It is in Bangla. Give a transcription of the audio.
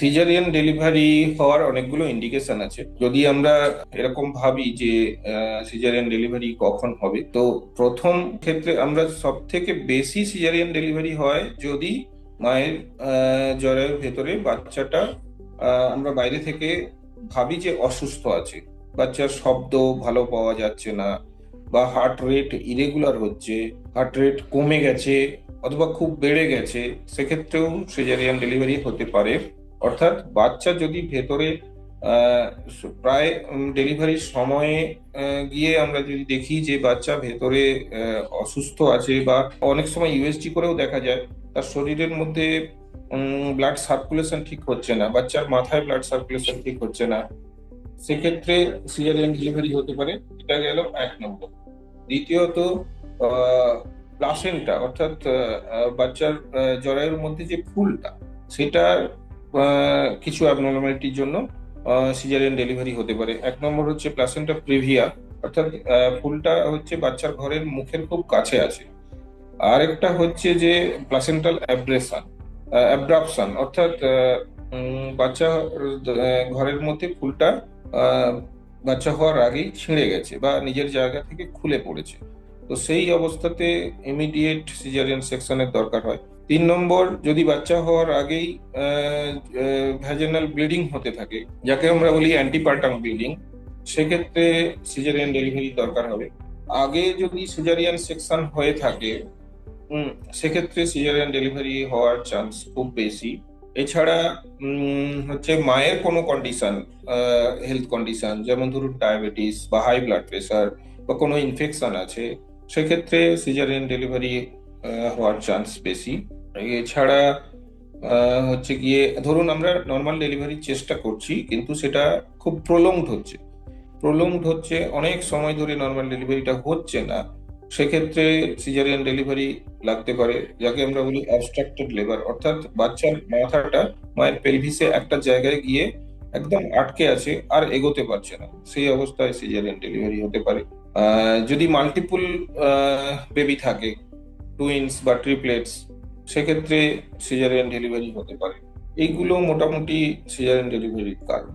সিজারিয়ান ডেলিভারি হওয়ার অনেকগুলো ইন্ডিকেশন আছে। যদি আমরা এরকম ভাবি যে সিজারিয়ান ডেলিভারি কখন হবে, তো প্রথম ক্ষেত্রে আমরা সব থেকে বেশি সিজারিয়ান ডেলিভারি হয় যদি মায়ের জ্বরের ভেতরে বাচ্চাটা আমরা বাইরে থেকে ভাবি যে অসুস্থ আছে, বাচ্চার শব্দ ভালো পাওয়া যাচ্ছে না, বা হার্ট রেট ইরেগুলার হচ্ছে হার্ট রেট কমে গেছে, অথবা খুব বেড়ে গেছে, সেক্ষেত্রেও সিজারিয়ান ডেলিভারি হতে পারে। অর্থাৎ বাচ্চা যদি ভেতরে প্রায় ডেলিভারির সময়ে গিয়ে আমরা যদি দেখি যে বাচ্চা ভেতরে অসুস্থ আছে বা অনেক সময় ইউএসজি করেও দেখা যায়, তার শরীরের মধ্যে ব্লাড সার্কুলেশন ঠিক হচ্ছে না, বাচ্চার মাথায় ব্লাড সার্কুলেশন ঠিক হচ্ছে না, সেক্ষেত্রে সিজারিয়ান ডেলিভারি হতে পারে, এটা গেল এক নম্বর। দ্বিতীয়ত প্লাসেন্টা অর্থাৎ বাচ্চার জরায়ুর মধ্যে যে ফুলটা, সেটার কিছু অ্যাবনর্মালিটির জন্য সিজারিয়ান ডেলিভারি হতে পারে। এক নম্বর হচ্ছে প্লাসেন্টা প্রিভিয়া অর্থাৎ ফুলটা হচ্ছে বাচ্চার ঘরের মুখের খুব কাছে আছে। আরেকটা হচ্ছে যে প্লাসেন্টাল অ্যাব্রেশন অ্যাব্রাপশন অর্থাৎ বাচ্চা ঘরের মধ্যে ফুলটা বাচ্চা হওয়ার আগেই ছিঁড়ে গেছে বা নিজের জায়গা থেকে খুলে পড়েছে। তো সেই অবস্থাতে ইমিডিয়েট সিজারিয়ান সেকশনের দরকার হয়। তিন নম্বর, যদি বাচ্চা হওয়ার আগেই ভ্যাজেনাল ব্লিডিং হতে থাকে, যাকে আমরা বলি অ্যান্টিপার্টাম ব্লিডিং সেক্ষেত্রে সিজারিয়ান ডেলিভারি দরকার হবে। আগে যদি সিজারিয়ান সেকশন হয়ে থাকে সেক্ষেত্রে সিজারিয়ান ডেলিভারি হওয়ার চান্স খুব বেশি। এছাড়া হচ্ছে মায়ের কোনো কন্ডিশন হেলথ কন্ডিশন যেমন ধরুন ডায়াবেটিস বা হাই ব্লাড প্রেশার বা কোনো ইনফেকশন আছে, সেক্ষেত্রে সিজারিয়ান ডেলিভারি হওয়ার চান্স বেশি। এছাড়া হচ্ছে গিয়ে, ধরুন আমরা নর্মাল ডেলিভারির চেষ্টা করছি, কিন্তু সেটা খুব প্রলংড হচ্ছে। প্রলংড হচ্ছে, অনেক সময় ধরে নর্মাল ডেলিভারিটা হচ্ছে না। সেক্ষেত্রে সিজারিয়ান ডেলিভারি লাগতে পারে, যাকে আমরা বলি অবস্ট্রাক্টেড লেবার অর্থাৎ বাচ্চার মাথাটা, মায়ের পেলভিসে একটা জায়গায় গিয়ে একদম আটকে আছে, আর এগোতে পারছে না। সেই অবস্থায় সিজারিয়ান ডেলিভারি হতে পারে। যদি মাল্টিপুল বেবি থাকে টুইন্স বা ট্রিপলেটস সেক্ষেত্রে সিজারিয়ান ডেলিভারি হতে পারে। এইগুলো মোটামুটি সিজারিয়ান ডেলিভারির কারণ